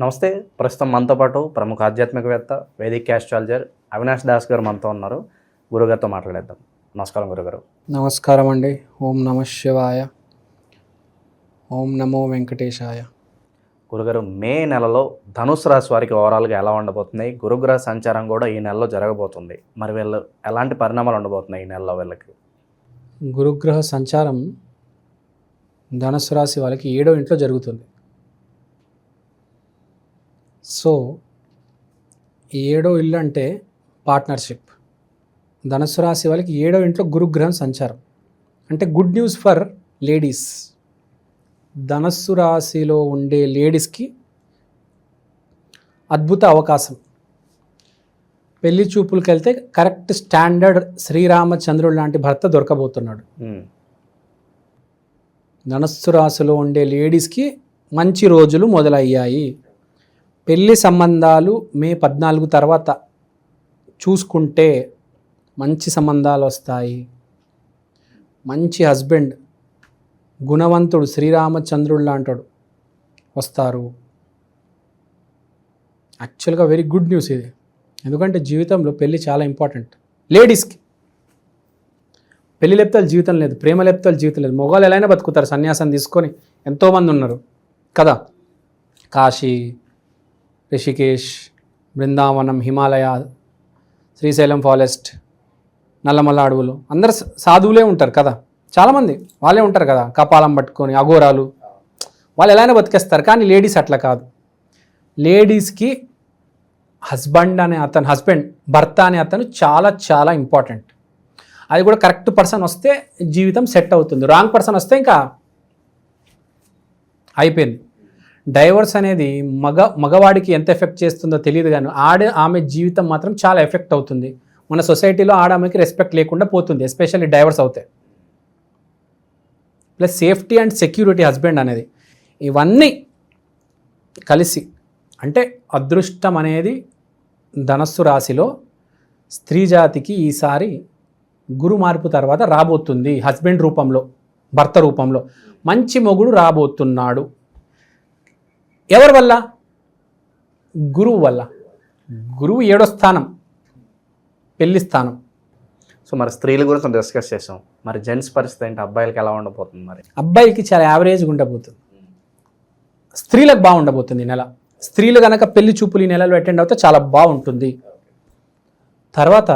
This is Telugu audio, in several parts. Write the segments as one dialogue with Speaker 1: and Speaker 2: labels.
Speaker 1: నమస్తే. ప్రస్తుతం మనతో పాటు ప్రముఖ ఆధ్యాత్మికవేత్త వేదిక్ క్యాస్ట్రాలజర్ అవినాష్ దాస్ గారు మనతో ఉన్నారు. గురుగారితో మాట్లాడేద్దాం. నమస్కారం గురుగారు.
Speaker 2: నమస్కారం అండి. ఓం నమ శివాయ. ఓం నమో వెంకటేశాయ.
Speaker 1: గురుగారు మే నెలలో ధనుసు రాశి వారికి ఓవరాల్గా ఎలా ఉండబోతుంది? గురుగ్రహ సంచారం కూడా ఈ నెలలో జరగబోతుంది. మరి వీళ్ళు ఎలాంటి పరిణామాలు ఉండబోతున్నాయి ఈ నెలలో వీళ్ళకి?
Speaker 2: గురుగ్రహ సంచారం ధనుసు రాశి వాళ్ళకి ఏడో ఇంట్లో జరుగుతుంది. సో ఏడో ఇల్లు అంటే పార్ట్నర్షిప్ ధనుసు రాశి వాళ్ళకి ఏడో ఇంట్లో గురుగ్రహం సంచారం. అంటే గుడ్ న్యూస్ ఫర్ లేడీస్ ధనస్సు రాశిలో ఉండే లేడీస్కి అద్భుత అవకాశం. పెళ్ళి చూపులకు వెళ్తే కరెక్ట్ స్టాండర్డ్ శ్రీరామచంద్రుడు లాంటి భర్త దొరకబోతున్నాడు.
Speaker 1: ఉమ్,
Speaker 2: ధనస్సు రాశిలో ఉండే లేడీస్కి మంచి రోజులు మొదలయ్యాయి. పెళ్ళి సంబంధాలు మే పద్నాలుగు తర్వాత చూసుకుంటే మంచి సంబంధాలు వస్తాయి. మంచి హస్బెండ్ గుణవంతుడు శ్రీరామచంద్రుడు లాంటాడు వస్తారు. యాక్చువల్గా వెరీ గుడ్ న్యూస్ ఇది. ఎందుకంటే జీవితంలో పెళ్ళి చాలా ఇంపార్టెంట్. లేడీస్కి. పెళ్ళి లేపుతాలు జీవితం లేదు ప్రేమ లేపుతాలు జీవితం లేదు. మొగాలు ఎలా అయినా బతుకుతారు సన్యాసం తీసుకొని ఎంతోమంది ఉన్నారు. కదా? కాశీ రిషికేష్ బృందావనం హిమాలయ శ్రీశైలం ఫారెస్ట్ నల్లమల్ల అడవులు. అందరు సాధువులే ఉంటారు కదా. చాలామంది వాళ్ళే ఉంటారు కదా కపాలం పట్టుకొని అఘోరాలు. వాళ్ళు ఎలా అయినా బతికేస్తారు కానీ లేడీస్ అట్లా కాదు. లేడీస్కి హస్బెండ్ అనే అతను హస్బెండ్ భర్త అనే అతను చాలా చాలా ఇంపార్టెంట్. అది కూడా కరెక్ట్ పర్సన్ వస్తే జీవితం సెట్ అవుతుంది. రాంగ్ పర్సన్ వస్తే ఇంకా అయిపోయింది. డైవర్స్ అనేది మగ మగవాడికి ఎంత ఎఫెక్ట్ చేస్తుందో తెలియదు కానీ ఆడ ఆమె జీవితం మాత్రం చాలా ఎఫెక్ట్ అవుతుంది. మన సొసైటీలో ఆడ ఆమెకి రెస్పెక్ట్ లేకుండా పోతుంది ఎస్పెషల్లీ డైవర్స్ అవుతాయి plus safety and security husband అనేది. ఇవన్నీ కలిసి అంటే అదృష్టం అనేది ధనస్సు రాశిలో స్త్రీ జాతికి ఈసారి గురు మార్పు తర్వాత రాబోతుంది హస్బెండ్ రూపంలో భర్త రూపంలో. మంచి మొగుడు రాబోతున్నాడు. ఎవరి వల్ల? గురువు వల్ల. గురువు ఏడో స్థానం పెళ్ళి స్థానం.
Speaker 1: సో మరి స్త్రీల గురించి డిస్కస్ చేసాం. మరి జెంట్స్ పరిస్థితి ఏంటి? అబ్బాయిలకి ఎలా ఉండబోతుంది మరి?
Speaker 2: అబ్బాయికి చాలా యావరేజ్గా ఉండబోతుంది. స్త్రీలకు బాగుండబోతుంది ఈ నెల. స్త్రీలు కనుక పెళ్ళి చూపులు ఈ నెలలో అటెండ్ అవుతే చాలా బాగుంటుంది. తర్వాత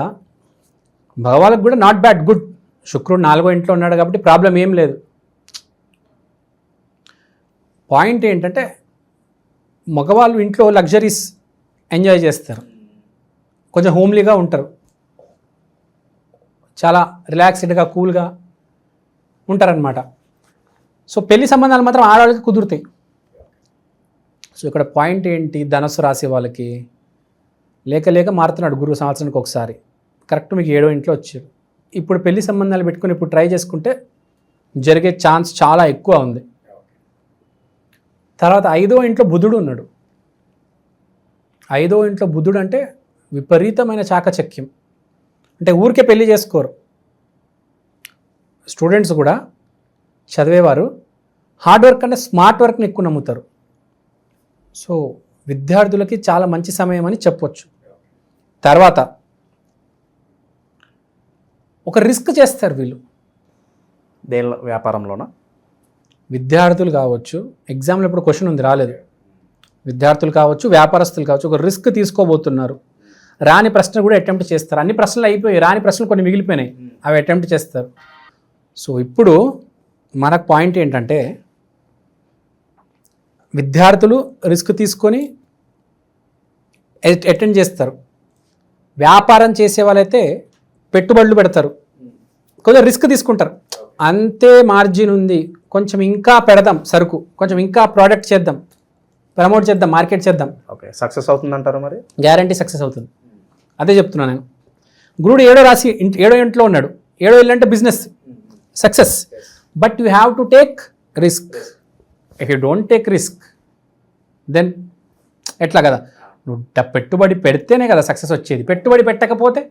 Speaker 2: భగవాళ్ళకి కూడా నాట్ బ్యాడ్ గుడ్ శుక్రుడు నాలుగో ఇంట్లో ఉన్నాడు కాబట్టి ప్రాబ్లం ఏం లేదు. పాయింట్ ఏంటంటే మగవాళ్ళు ఇంట్లో లగ్జరీస్ ఎంజాయ్ చేస్తారు. కొంచెం హోమ్లీగా ఉంటారు. చాలా రిలాక్స్డ్గా కూల్గా ఉంటారనమాట సో పెళ్ళి సంబంధాలు మాత్రం ఆడవాళ్ళకి కుదురుతాయి. సో ఇక్కడ పాయింట్ ఏంటి? ధనస్సు రాసే వాళ్ళకి లేక లేక మారుతున్నాడు గురువు సంవత్సరానికి ఒకసారి. కరెక్ట్ మీకు ఏడో ఇంట్లో వచ్చారు. ఇప్పుడు పెళ్ళి సంబంధాలు పెట్టుకుని ఇప్పుడు ట్రై చేసుకుంటే జరిగే ఛాన్స్ చాలా ఎక్కువ ఉంది. తర్వాత ఐదో ఇంట్లో బుధుడు ఉన్నాడు. ఐదో ఇంట్లో బుధుడు అంటే విపరీతమైన చాకచక్యం. అంటే ఊరికే పెళ్ళి చేసుకోరు. స్టూడెంట్స్ కూడా చదివేవారు. హార్డ్ వర్క్ అంటే స్మార్ట్ వర్క్ని ఎక్కువ నమ్ముతారు. సో విద్యార్థులకి చాలా మంచి సమయం అని చెప్పొచ్చు. తర్వాత ఒక రిస్క్ చేస్తారు వీళ్ళు.
Speaker 1: దేనిలో? వ్యాపారంలోనా?
Speaker 2: విద్యార్థులు కావచ్చు ఎగ్జామ్లో ఇప్పుడు క్వశ్చన్ ఉంది రాలేదు. విద్యార్థులు కావచ్చు వ్యాపారస్తులు కావచ్చు ఒక రిస్క్ తీసుకోబోతున్నారు. రాని ప్రశ్న కూడా అటెంప్ట్ చేస్తారు. అన్ని ప్రశ్నలు అయిపోయి రాని ప్రశ్నలు కొన్ని మిగిలిపోయినాయి అవి అటెంప్ట్ చేస్తారు. సో ఇప్పుడు మనకు పాయింట్ ఏంటంటే విద్యార్థులు రిస్క్ తీసుకొని అటెండ్ చేస్తారు. వ్యాపారం చేసే వాళ్ళైతే పెట్టుబడులు పెడతారు. కొంచెం రిస్క్ తీసుకుంటారు. అంతే మార్జిన్ ఉంది. కొంచెం ఇంకా పెడదాం సరుకు. కొంచెం ఇంకా ప్రోడక్ట్ చేద్దాం. ప్రమోట్ చేద్దాం మార్కెట్ చేద్దాం.
Speaker 1: ఓకే సక్సెస్ అవుతుందంటారు మరి?
Speaker 2: గ్యారంటీ సక్సెస్ అవుతుంది. అదే చెప్తున్నాను నేను. గురుడు ఏడో ఇంట్- ఏడో ఇంట్లో ఉన్నాడు. ఏడో ఇల్లు అంటే business. Success. But you have to take risk. If you don't take risk then ఎట్లా కదా? నువ్వు పెట్టుబడి పెడితేనే కదా సక్సెస్ వచ్చేది. పెట్టుబడి పెట్టకపోతే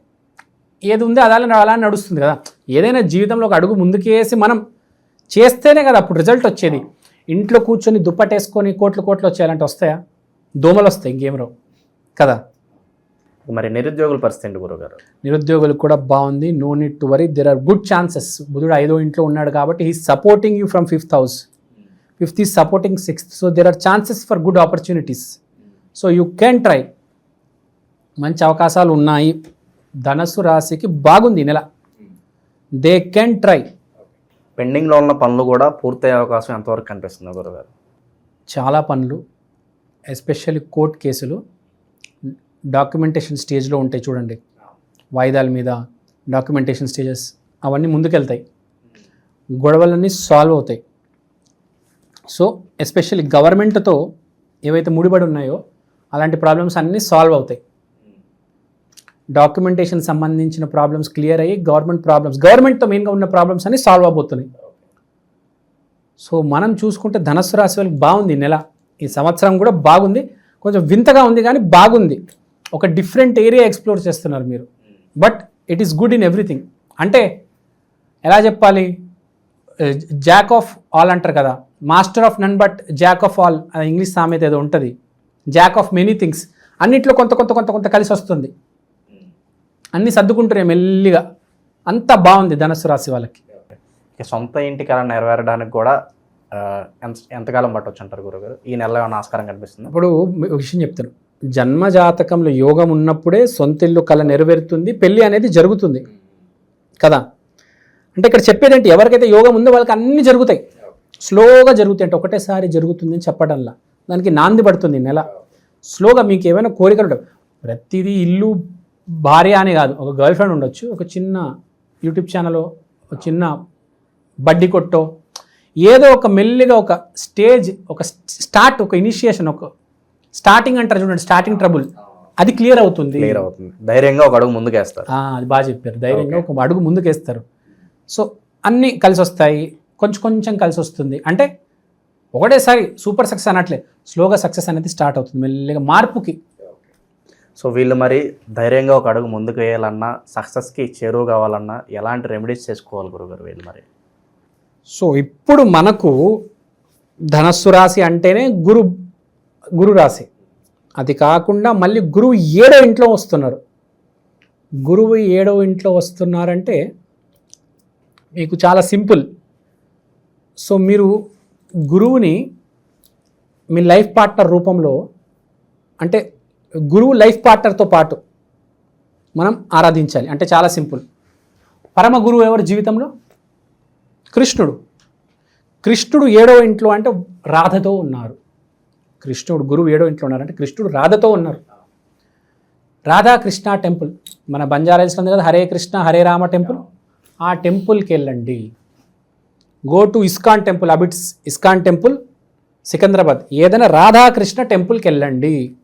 Speaker 2: ఏది ఉందో అలా అలా నడుస్తుంది కదా. ఏదైనా జీవితంలో ఒక అడుగు ముందుకేసి మనం చేస్తేనే కదా అప్పుడు రిజల్ట్ వచ్చేది. ఇంట్లో కూర్చొని దుప్పటేసుకొని కోట్లు కోట్లు వచ్చేయాలంటే వస్తాయా? దోమలు వస్తాయి ఇంకేం రావు. కదా?
Speaker 1: మరి నిరుద్యోగుల పరిస్థితి ఏంటి గురుగారు?
Speaker 2: నిరుద్యోగులకు కూడా బాగుంది. No need to worry there are good chances బుధుడు ఐదో ఇంట్లో ఉన్నాడు కాబట్టి he supporting you from fifth house fifth is supporting sixth so there are chances for good opportunities so you can try మంచి అవకాశాలు ఉన్నాయి. ధనస్సు రాశికి బాగుంది నెల. దే కెన్ ట్రై
Speaker 1: పెండింగ్లో ఉన్న పనులు కూడా పూర్తయ్యే అవకాశం ఎంతవరకు కనిపిస్తుంది గురుగారు?
Speaker 2: చాలా పనులు ఎస్పెషల్లీ కోర్ట్ కేసులు డాక్యుమెంటేషన్ స్టేజ్లో ఉంటాయి చూడండి. వాయిదాల మీద డాక్యుమెంటేషన్ స్టేజెస్ అవన్నీ ముందుకెళ్తాయి. గొడవలన్నీ సాల్వ్ అవుతాయి. సో ఎస్పెషల్లీ గవర్నమెంట్తో ఏవైతే ముడిపడి ఉన్నాయో అలాంటి ప్రాబ్లమ్స్ అన్నీ సాల్వ్ అవుతాయి. డాక్యుమెంటేషన్ సంబంధించిన ప్రాబ్లమ్స్ క్లియర్ అయ్యి గవర్నమెంట్ ప్రాబ్లమ్స్ గవర్నమెంట్తో మెయిన్గా ఉన్న ప్రాబ్లమ్స్ అన్ని సాల్వ్ అవబోతున్నాయి. సో మనం చూసుకుంటే ధనస్సు రాశి వాళ్ళకి బాగుంది నెల. ఈ సంవత్సరం కూడా బాగుంది. కొంచెం వింతగా ఉంది కానీ బాగుంది. ఒక డిఫరెంట్ ఏరియా ఎక్స్ప్లోర్ చేస్తున్నారు మీరు. But it is good in everything. అంటే ఎలా చెప్పాలి? జాక్ ఆఫ్ ఆల్ అంటారు కదా. Master of none but jack of all అది ఇంగ్లీష్ సామెత ఏదో ఉంటుంది. Jack of many things. అన్నిట్లో కొంత కొంత కొంత కొంత కలిసి వస్తుంది. అన్నీ సర్దుకుంటున్నాయి మెల్లిగా. అంత బాగుంది ధనస్సు రాశి వాళ్ళకి.
Speaker 1: ఇక సొంత ఇంటి కళ నెరవేరడానికి కూడా ఎంత ఎంతకాలం పట్టవచ్చు అంటారు గురుగారు? ఈ నెలలో ఆస్కారం కనిపిస్తుంది?
Speaker 2: ఇప్పుడు ఒక విషయం చెప్తాను. జన్మ జాతకంలో యోగం ఉన్నప్పుడే సొంత ఇల్లు కళ నెరవేరుతుంది పెళ్ళి అనేది జరుగుతుంది. కదా? అంటే ఇక్కడ చెప్పేది ఏంటి? ఎవరికైతే యోగం ఉందో వాళ్ళకి అన్నీ జరుగుతాయి. స్లోగా జరుగుతాయి అంటే ఒకటేసారి జరుగుతుంది అని చెప్పడంలా. దానికి నాంది పడుతుంది నెల. స్లోగా మీకు ఏమైనా కోరికలు ఉంటాయి ప్రతిదీ ఇల్లు భార్య అనే కాదు ఒక గర్ల్ ఫ్రెండ్ ఉండొచ్చు ఒక చిన్న యూట్యూబ్ ఛానల్ ఒక చిన్న బడ్డీ కొట్టో ఏదో ఒక మెల్లిగా ఒక స్టేజ్ ఒక స్టార్ట్ ఒక ఇనిషియేషన్ ఒక స్టార్టింగ్ అంటారు చూడండి స్టార్టింగ్ ట్రబుల్ అది క్లియర్ అవుతుంది.
Speaker 1: క్లియర్ అవుతుంది. ధైర్యంగా ఒక అడుగు ముందుకేస్తారు.
Speaker 2: అది బాగా చెప్పారు. ధైర్యంగా ఒక అడుగు ముందుకేస్తారు. సో అన్నీ కలిసి వస్తాయి కొంచెం కొంచెం కలిసి వస్తుంది. అంటే ఒకటేసారి సూపర్ సక్సెస్ అనట్లే స్లోగా సక్సెస్ అనేది స్టార్ట్ అవుతుంది. మెల్లిగా మార్పుకి
Speaker 1: సో వీళ్ళు మరి ధైర్యంగా ఒక అడుగు ముందుకు వేయాలన్నా సక్సెస్కి చేరువు కావాలన్నా ఎలాంటి రెమెడీస్ చేసుకోవాలి గురుగారు వీళ్ళు మరి?
Speaker 2: సో ఇప్పుడు మనకు ధనస్సు రాశి అంటేనే గురు గురు రాశి. అది కాకుండా మళ్ళీ గురువు ఏడో ఇంట్లో వస్తున్నారు. గురువు ఏడో ఇంట్లో వస్తున్నారంటే మీకు చాలా సింపుల్. సో మీరు గురువుని మీ లైఫ్ పార్ట్నర్ రూపంలో అంటే గురువు లైఫ్ పార్ట్నర్తో పాటు మనం ఆరాధించాలి. అంటే చాలా సింపుల్. పరమ గురువు ఎవరు జీవితంలో? కృష్ణుడు. కృష్ణుడు ఏడో ఇంట్లో అంటే రాధతో ఉన్నారు. కృష్ణుడు గురువు ఏడో ఇంట్లో ఉన్నారు. అంటే కృష్ణుడు రాధతో ఉన్నారు. రాధాకృష్ణ టెంపుల్. మన బంజారా ఉంది కదా హరే కృష్ణ హరే రామ టెంపుల్. ఆ టెంపుల్కి వెళ్ళండి. Go to ISKCON temple Abids ISKCON temple Secunderabad. ఏదైనా రాధాకృష్ణ టెంపుల్కి వెళ్ళండి.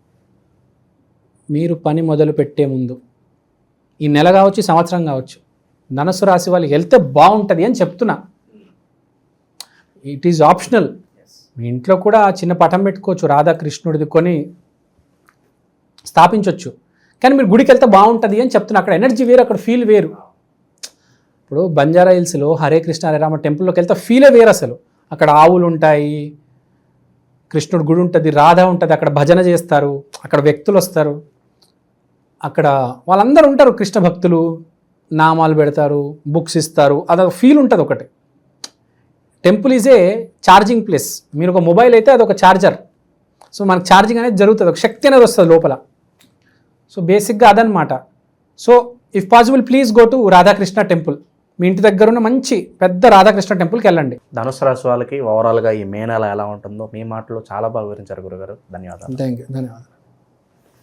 Speaker 2: మీరు పని మొదలు పెట్టే ముందు. ఈ నెల కావచ్చు సంవత్సరం కావచ్చు ధనస్సు రాశి వాళ్ళకి వెళ్తే బాగుంటుంది అని చెప్తున్నా. ఇట్ ఈజ్ ఆప్షనల్ మీ ఇంట్లో కూడా చిన్న పటం పెట్టుకోవచ్చు రాధాకృష్ణుడిది కొని స్థాపించవచ్చు కానీ మీరు గుడికి వెళ్తే బాగుంటుంది అని చెప్తున్నా. అక్కడ ఎనర్జీ వేరు అక్కడ ఫీల్ వేరు. ఇప్పుడు బంజారా హిల్స్లో హరే కృష్ణ హరే రామ టెంపుల్లోకి వెళ్తే ఫీలే వేరు అసలు. అక్కడ ఆవులు ఉంటాయి కృష్ణుడు గుడి ఉంటుంది రాధ ఉంటుంది అక్కడ భజన చేస్తారు అక్కడ వ్యక్తులు వస్తారు. అక్కడ వాళ్ళందరూ ఉంటారు కృష్ణ భక్తులు నామాలు పెడతారు బుక్స్ ఇస్తారు అదొక ఫీల్ ఉంటుంది ఒకటి. Temple is a charging place మీరు ఒక మొబైల్ అయితే అదొక ఛార్జర్ సో మనకు ఛార్జింగ్ అనేది జరుగుతుంది ఒక శక్తి అనేది వస్తుంది లోపల. సో బేసిక్గా అదనమాట so if possible please go to Radhakrishna temple మీ ఇంటి దగ్గర ఉన్న మంచి పెద్ద రాధాకృష్ణ టెంపుల్కి వెళ్ళండి.
Speaker 1: ధనుసు రాశి వాళ్ళకి ఓవరాల్గా ఈ మే నెల ఎలా ఉంటుందో మీ మాటలో చాలా బాగా వివరించారు గురుగారు. ధన్యవాదాలు.
Speaker 2: థ్యాంక్ యూ ధన్యవాదాలు.